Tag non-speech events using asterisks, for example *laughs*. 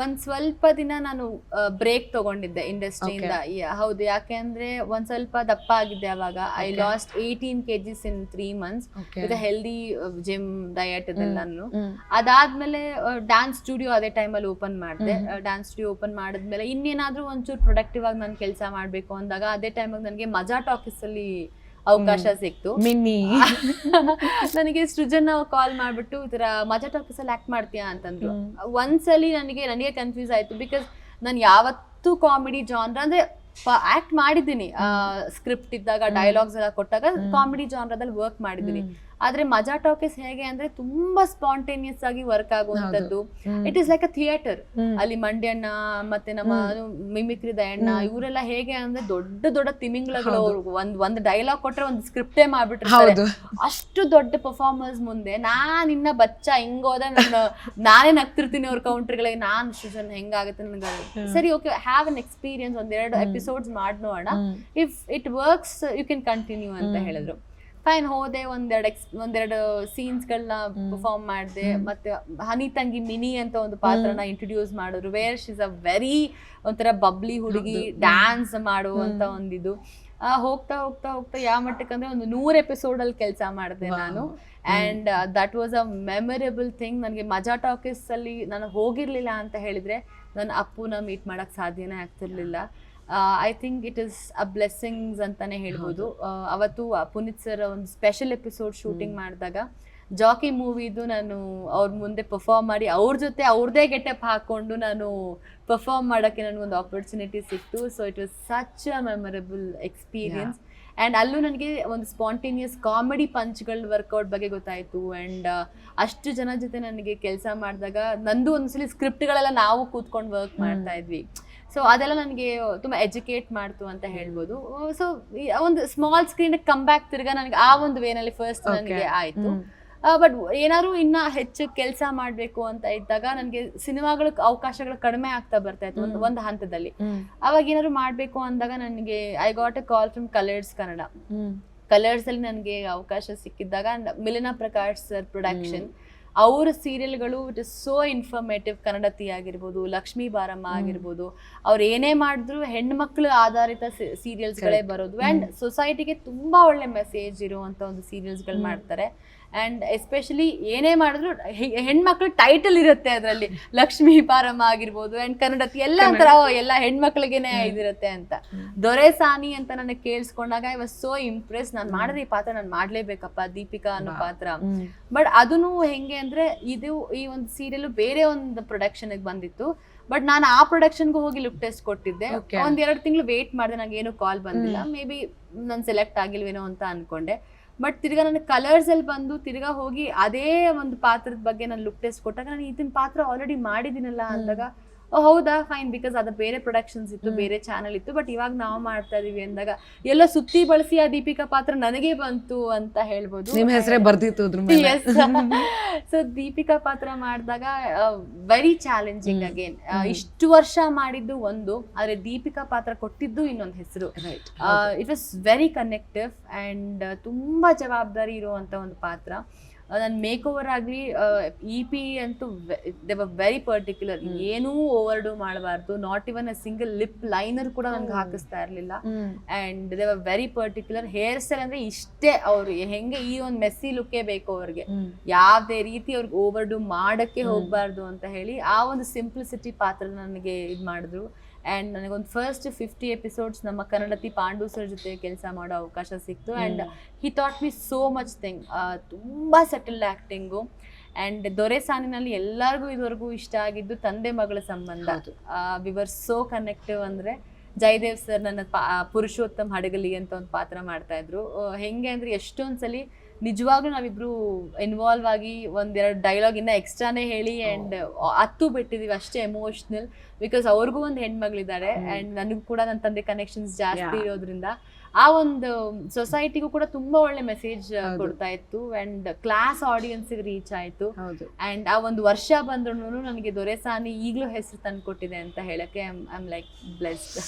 ಒಂದ್ ಸ್ವಲ್ಪ ದಿನ ನಾನು ಬ್ರೇಕ್ ತಗೊಂಡಿದ್ದೆ ಇಂಡಸ್ಟ್ರಿಯಿಂದ ಹೌದು ಯಾಕೆಂದ್ರೆ ಒಂದ್ ಸ್ವಲ್ಪ ದಪ್ಪ ಆಗಿದ್ದೆ ಅವಾಗ I. Lost eighteen KGs in three months. With healthy gym diet ಇದೆಲ್ಲ ನಾನು ಅದಾದ್ಮೇಲೆ ಡ್ಯಾನ್ಸ್ ಸ್ಟುಡಿಯೋ ಅದೇ ಟೈಮಲ್ಲಿ ಓಪನ್ ಮಾಡಿದೆ. ಡ್ಯಾನ್ಸ್ ಸ್ಟುಡಿಯೋ ಓಪನ್ ಮಾಡಿದ್ಮೇಲೆ ಇನ್ನೇನಾದ್ರೂ ಒಂಚೂರು ಪ್ರೊಡಕ್ಟಿವ್ ಆಗಿ ನಾನು ಕೆಲಸ ಮಾಡ್ಬೇಕು ಅಂದಾಗ ಅದೇ ಟೈಮಾಗ ನನಗೆ ಮಜಾ ಟಾಕೀಸ್ ಅಲ್ಲಿ ಅವಕಾಶ ಸಿಕ್ತು. ಮಿನ್ನಿ. *laughs* ನನಗೆ ಸೃಜನ್ ಕಾಲ್ ಮಾಡ್ಬಿಟ್ಟು ಈ ತರ ಮಜಾ ಟಾಕೀಸ್ ಅಲ್ಲಿ ಆಕ್ಟ್ ಮಾಡ್ತೀಯಾ ಅಂತಂದ್ರು. ಒಂದ್ಸಲಿ ನನಗೆ ನನಗೆ ಕನ್ಫ್ಯೂಸ್ ಆಯ್ತು ಬಿಕಾಸ್ ನಾನು ಯಾವತ್ತೂ ಕಾಮಿಡಿ ಜಾನ್ರ ಅಂದ್ರೆ ಆಕ್ಟ್ ಮಾಡಿದ್ದೀನಿ. ಸ್ಕ್ರಿಪ್ಟ್ ಇದ್ದಾಗ ಡೈಲಾಗ್ಸ್ ಎಲ್ಲ ಕೊಟ್ಟಾಗ. ಕಾಮಿಡಿ ಜಾನ್ರದಲ್ಲಿ ವರ್ಕ್ ಮಾಡಿದ್ದೀನಿ. ಆದ್ರೆ ಮಜಾ ಟಾಕೀಸ್ ಹೇಗೆ ಅಂದ್ರೆ ತುಂಬಾ ಸ್ಪಾಂಟೇನಿಯಸ್ ಆಗಿ work ಆಗುವಂತದ್ದು it is like a theatre ಅಲ್ಲಿ ಮಂಡ್ಯಣ್ಣ ಮತ್ತೆ ನಮ್ಮ ಮಿಮಿಕ್ರಿ ದಯಣ್ಣ. ಇವರೆಲ್ಲ ಹೇಗೆ ಅಂದ್ರೆ ದೊಡ್ಡ ದೊಡ್ಡ. ಅವ್ರು ಒಂದ್ ಒಂದ್ ಡೈಲಾಗ್ ಕೊಟ್ರೆ ಒಂದ್ ಸ್ಕ್ರಿಪ್ಟೇ ಮಾಡ್ಬಿಟ್ಟಿರ್ತಾರೆ. ಅಷ್ಟು ದೊಡ್ಡ ಪರ್ಫಾರ್ಮರ್ಸ್ ಮುಂದೆ ನಾನ್ ಇನ್ನ ಬಚ್ಚ ಹಿಂಗೋದ ನನ್ನ ನಾನೇ ನಗ್ತಿರ್ತೀನಿ ಅವ್ರ ಕೌಂಟ್ರಿಗಳಿಗೆ ನಾನ್ ಸೃಜನ್ ಹೆಂಗಾಗುತ್ತೆ ನನ್ಗೆ. ಸರಿ ಓಕೆ ಹ್ಯಾವ್ ಅನ್ ಎಕ್ಸ್ಪೀರಿಯನ್ಸ್ ಒಂದೆರಡು. ಎಪಿಸೋಡ್ಸ್ ಮಾಡಿ ನೋಡೋಣ if it works you can continue ಅಂತ. ಹೇಳಿದ್ರು. ಫೈನ್ ಹೋದೆ ಒಂದೆರಡು ಎಕ್ಸ್ ಒಂದೆರಡು ಸೀನ್ಸ್ಗಳನ್ನ. ಪರ್ಫಾರ್ಮ್ ಮಾಡಿದೆ. ಮತ್ತೆ ಹನಿ ತಂಗಿ ಮಿನಿ ಅಂತ ಒಂದು ಪಾತ್ರನ ಇಂಟ್ರೊಡ್ಯೂಸ್ ಮಾಡೋರು ವೇರ್ ಶಿಸ್ ಅ ವೆರಿ ಒಂಥರ ಬಬ್ಲಿ ಹುಡುಗಿ. ಡ್ಯಾನ್ಸ್ ಮಾಡುವಂತ. ಒಂದಿದು. ಆ, ಹೋಗ್ತಾ ಹೋಗ್ತಾ ಹೋಗ್ತಾ ಯಾವ ಮಟ್ಟಕ್ಕಂದ್ರೆ ಒಂದು ನೂರು ಎಪಿಸೋಡ್ ಅಲ್ಲಿ ಕೆಲಸ ಮಾಡಿದೆ ನಾನು. And that was a memorable thing ನನಗೆ ಮಜಾ ಟಾಕೀಸ್ ಅಲ್ಲಿ ನಾನು ಹೋಗಿರ್ಲಿಲ್ಲ ಅಂತ ಹೇಳಿದ್ರೆ ನನ್ನ ಅಪ್ಪುನ ಮೀಟ್ ಮಾಡಕ್ ಸಾಧ್ಯನೇ ಆಗ್ತಿರ್ಲಿಲ್ಲ. I think it is a blessings ಅಂತಾನೆ ಹೇಳ್ಬೋದು. ಅವತ್ತು ಪುನೀತ್ ಸರ್ ಒಂದು ಸ್ಪೆಷಲ್ ಎಪಿಸೋಡ್ ಶೂಟಿಂಗ್ ಮಾಡಿದಾಗ ಜಾಕಿ ಮೂವಿದು ನಾನು ಅವ್ರ ಮುಂದೆ ಪರ್ಫಾರ್ಮ್ ಮಾಡಿ ಅವ್ರ ಜೊತೆ ಅವ್ರದೇ ಗೆಟಪ್ ಹಾಕೊಂಡು ನಾನು ಪರ್ಫಾರ್ಮ್ ಮಾಡೋಕ್ಕೆ ನನಗೊಂದು ಆಪರ್ಚುನಿಟಿ ಸಿಕ್ತು. So it was such a memorable experience and ಅಲ್ಲೂ ನನಗೆ ಒಂದು ಸ್ಪಾಂಟೇನಿಯಸ್ ಕಾಮಿಡಿ ಪಂಚ್ಗಳ ವರ್ಕೌಟ್ ಬಗ್ಗೆ ಗೊತ್ತಾಯಿತು. ಆ್ಯಂಡ್ ಅಷ್ಟು ಜನ ಜೊತೆ ನನಗೆ ಕೆಲಸ ಮಾಡಿದಾಗ ನಂದು ಒಂದ್ಸಲಿ ಸ್ಕ್ರಿಪ್ಟ್ಗಳೆಲ್ಲ ನಾವು ಕೂತ್ಕೊಂಡು ವರ್ಕ್ ಮಾಡ್ತಾ ಇದ್ವಿ. ಸೊ ಅದೆಲ್ಲ ನನಗೆ ತುಂಬ ಎಜುಕೇಟ್ ಮಾಡ್ತು ಅಂತ ಹೇಳ್ಬೋದು. ಸೊ ಒಂದು ಸ್ಮಾಲ್ ಸ್ಕ್ರೀನ್ ಕಮ್ ಬ್ಯಾಕ್ ತಿರ್ಗಾ ನನಗೆ ಆ ಒಂದು ವೇನಲ್ಲಿ ಫಸ್ಟ್. ನನಗೆ ಆಯಿತು. ಬಟ್ ಏನಾದ್ರು ಇನ್ನ ಹೆಚ್ಚು ಕೆಲಸ ಮಾಡಬೇಕು ಅಂತ ಇದ್ದಾಗ ನನಗೆ ಸಿನಿಮಾಗಳು ಅವಕಾಶಗಳು ಕಡಿಮೆ ಆಗ್ತಾ ಬರ್ತಾ ಇತ್ತು ಒಂದು. ಒಂದು ಹಂತದಲ್ಲಿ. ಅವಾಗ ಏನಾದ್ರು ಮಾಡಬೇಕು ಅಂದಾಗ ನನಗೆ I got a call from colours Kannada colours ಅಲ್ಲಿ ನನಗೆ ಅವಕಾಶ ಸಿಕ್ಕಿದ್ದಾಗ ಮಿಲಿನ ಪ್ರಕಾಶ್ ಸರ್ ಪ್ರೊಡಕ್ಷನ್ ಅವರ ಸೀರಿಯಲ್ಗಳು it is so informative Kannadathi ಆಗಿರ್ಬೋದು ಲಕ್ಷ್ಮೀ ಬಾರಮ್ಮ. ಆಗಿರ್ಬೋದು ಅವ್ರು ಏನೇ ಮಾಡಿದ್ರು ಹೆಣ್ಮಕ್ಳು ಆಧಾರಿತ ಸೀರಿಯಲ್ಸ್ಗಳೇ. ಬರೋದು. ಆ್ಯಂಡ್ ಅಂಡ್ ಸೊಸೈಟಿಗೆ ತುಂಬಾ ಒಳ್ಳೆ ಮೆಸೇಜ್ ಇರುವಂಥ ಒಂದು ಸೀರಿಯಲ್ಸ್ಗಳು. ಮಾಡ್ತಾರೆ. ಅಂಡ್ ಎಸ್ಪೆಷಲಿ ಏನೇ ಮಾಡಿದ್ರು ಹೆಣ್ಮಕ್ಳು ಟೈಟಲ್ ಇರುತ್ತೆ ಅದರಲ್ಲಿ. ಲಕ್ಷ್ಮೀ ಪಾರಮ್ಮ ಆಗಿರ್ಬೋದು ಅಂಡ್ ಕನ್ನಡತಿ ಎಲ್ಲ ಒಂಥರ ಎಲ್ಲ ಹೆಣ್ಮಕ್ಳಿಗೇನೆ. ಇದಿರುತ್ತೆ ಅಂತ. ದೊರೆಸಾನಿ ದೊರೆ ಸಾನಿ ಅಂತ ನನಗೆ ಕೇಳಿಸ್ಕೊಂಡಾಗ ಐ ವಾಸ್ ಸೋ ಇಂಪ್ರೆಸ್ ನಾನು ಮಾಡಿದ್ರೆ ಈ ಪಾತ್ರ ನಾನು ಮಾಡಲೇಬೇಕಪ್ಪ ದೀಪಿಕಾ ಅನ್ನೋ ಪಾತ್ರ. ಬಟ್ ಅದನ್ನು ಹೆಂಗೆ ಅಂದ್ರೆ ಇದು ಈ ಒಂದು ಸೀರಿಯಲ್ ಬೇರೆ ಒಂದು ಪ್ರೊಡಕ್ಷನ್ ಬಂದಿತ್ತು. ಬಟ್ ನಾನು ಆ ಪ್ರೊಡಕ್ಷನ್ಗೂ ಹೋಗಿ ಲುಕ್ ಟೆಸ್ಟ್ ಕೊಟ್ಟಿದ್ದೆ. ಒಂದ್ ಎರಡು ತಿಂಗಳು ವೇಟ್ ಮಾಡಿದೆ ನಂಗೆ ಏನು ಕಾಲ್ ಬಂದಿಲ್ಲ. ಮೇ ಬಿ ನಾನು ಸೆಲೆಕ್ಟ್ ಆಗಿಲ್ವೇನೋ ಅಂತ ಅನ್ಕೊಂಡೆ. ಬಟ್ ತಿರ್ಗಾ ನನ್ನ ಕಲರ್ಸ್ ಅಲ್ಲಿ ಬಂದು ತಿರ್ಗಾ ಹೋಗಿ ಅದೇ ಒಂದು ಪಾತ್ರದ ಬಗ್ಗೆ ನಾನು ಲುಕ್ ಟೆಸ್ಟ್ ಕೊಟ್ಟಾಗ ನಾನು ಇದನ್ನ ಪಾತ್ರ ಆಲ್ರೆಡಿ ಮಾಡಿದ್ದೀನಲ್ಲ. ಅಂದಾಗ ಹೌದಾ? ಫೈನ್ ಬಿಕಾಸ್ ಅದು ಬೇರೆ ಪ್ರೊಡಕ್ಷನ್ಸ್ ಇತ್ತು ಬೇರೆ ಚಾನಲ್ ಇತ್ತು ಬಟ್ ಇವಾಗ ನಾವು ಮಾಡ್ತಾ ಇದೀವಿ ಅಂದಾಗ ಎಲ್ಲ ಸುತ್ತಿ ಬಳಸಿ ಆ ದೀಪಿಕಾ ಪಾತ್ರ ನನಗೆ ಬಂತು ಅಂತ ಹೇಳ್ಬೋದು. ನಿಮ್ಮ ಹೆಸರೇ ಬರ್ದಿತ್ತು ಸೊ *laughs* ದೀಪಿಕಾ ಪಾತ್ರ ಮಾಡಿದಾಗ ವೆರಿ ಚಾಲೆಂಜಿಂಗ್. ಅಗೇನ್ ಇಷ್ಟು ವರ್ಷ ಮಾಡಿದ್ದು ಒಂದು ಆದ್ರೆ ದೀಪಿಕಾ ಪಾತ್ರ ಕೊಟ್ಟಿದ್ದು ಇನ್ನೊಂದು ಹೆಸರು. It was very connective and ತುಂಬಾ ಜವಾಬ್ದಾರಿ ಇರುವಂತ ಒಂದು ಪಾತ್ರ. ನನ್ನ ಮೇಕ್ ಓವರ್ ಆಗಲಿ ಇ ಪಿ ಅಂತೂ ದೇ ವೆರಿ ಪರ್ಟಿಕ್ಯುಲರ್. ಏನೂ ಓವರ್ ಡೂ ಮಾಡಬಾರ್ದು. Not even a single lip liner ಕೂಡ ನನ್ಗೆ ಹಾಕಿಸ್ತಾ ಇರಲಿಲ್ಲ. And they were very particular hairstyle ಅಂದ್ರೆ ಇಷ್ಟೇ ಅವರು. ಹೆಂಗೆ ಈ ಒಂದು ಮೆಸ್ಸಿ ಲುಕ್ಕೇ ಬೇಕು ಅವ್ರಿಗೆ. ಯಾವುದೇ ರೀತಿ ಅವ್ರಿಗೆ ಓವರ್ ಡೂ ಮಾಡಕ್ಕೆ ಹೋಗ್ಬಾರ್ದು ಅಂತ ಹೇಳಿ ಆ ಒಂದು ಸಿಂಪ್ಲಿಸಿಟಿ ಪಾತ್ರ ನನಗೆ ಇದು ಮಾಡಿದ್ರು. ಆ್ಯಂಡ್ ನನಗೊಂದು ಫಸ್ಟ್ ಫಿಫ್ಟಿ ಎಪಿಸೋಡ್ಸ್ ನಮ್ಮ ಕನ್ನಡತಿ ಪಾಂಡು ಸರ್ ಜೊತೆ ಕೆಲಸ ಮಾಡೋ ಅವಕಾಶ ಸಿಕ್ತು. And he thought me so much thing ತುಂಬ ಸೆಟಲ್ ಆ್ಯಕ್ಟಿಂಗು ಆ್ಯಂಡ್ ದೊರೆ ಸಾನಿನಲ್ಲಿ ಎಲ್ಲರಿಗೂ ಇದುವರೆಗೂ ಇಷ್ಟ ಆಗಿದ್ದು ತಂದೆ ಮಗಳ ಸಂಬಂಧ. ಅದು ವಿ ವರ್ ಸೋ ಕನೆಕ್ಟಿವ್ ಅಂದರೆ ಜಯದೇವ್ ಸರ್ ನನ್ನ ಪಾ ಪುರುಷೋತ್ತಮ್ ಹಡಗಲಿ ಅಂತ ಒಂದು ಪಾತ್ರ ಮಾಡ್ತಾಯಿದ್ರು ಹೆಂಗೆ ಅಂದರೆ ಎಷ್ಟೊಂದು ಸಲಿ ನಿಜವಾಗ್ಲೂ ನಾವಿಬ್ರು ಇನ್ವಾಲ್ವ್ ಆಗಿ ಒಂದೆರಡು ಡೈಲಾಗ್ ಇನ್ನ ಎಕ್ಸ್ಟ್ರಾನೇ ಹೇಳಿ ಅಂಡ್ ಹತ್ತು ಬಿಟ್ಟಿದೀವಿ ಅಷ್ಟೇ ಎಮೋಷನಲ್ ಬಿಕಾಸ್ ಅವ್ರಿಗೂ ಒಂದು ಹೆಣ್ಮಗಳಿದ್ದಾರೆ. ಅಂಡ್ ನನಗೂ ಕೂಡ ನನ್ನ ತಂದೆ ಕನೆಕ್ಷನ್ಸ್ ಜಾಸ್ತಿ ಇರೋದ್ರಿಂದ. ಆ ಒಂದು ಸೊಸೈಟಿಗೂ ಕೂಡ ತುಂಬಾ ಒಳ್ಳೆ ಮೆಸೇಜ್ ಕೊಡ್ತಾ ಇತ್ತು ಅಂಡ್ ಕ್ಲಾಸ್ ಆಡಿಯನ್ಸ್ ರೀಚ್ ಆಯ್ತು. ಹೌದು. ಅಂಡ್ ಆ ಒಂದು ವರ್ಷ ಬಂದ್ರು ನನಗೆ ದೊರೆಸಾನಿ ಈಗಲೂ ಹೆಸರು ತಂದ್ಕೊಟ್ಟಿದೆ ಅಂತ ಹೇಳಕ್ಕೆ ಐ ಆಮ್ ಲೈಕ್ ಬ್ಲೆಸ್ಡ್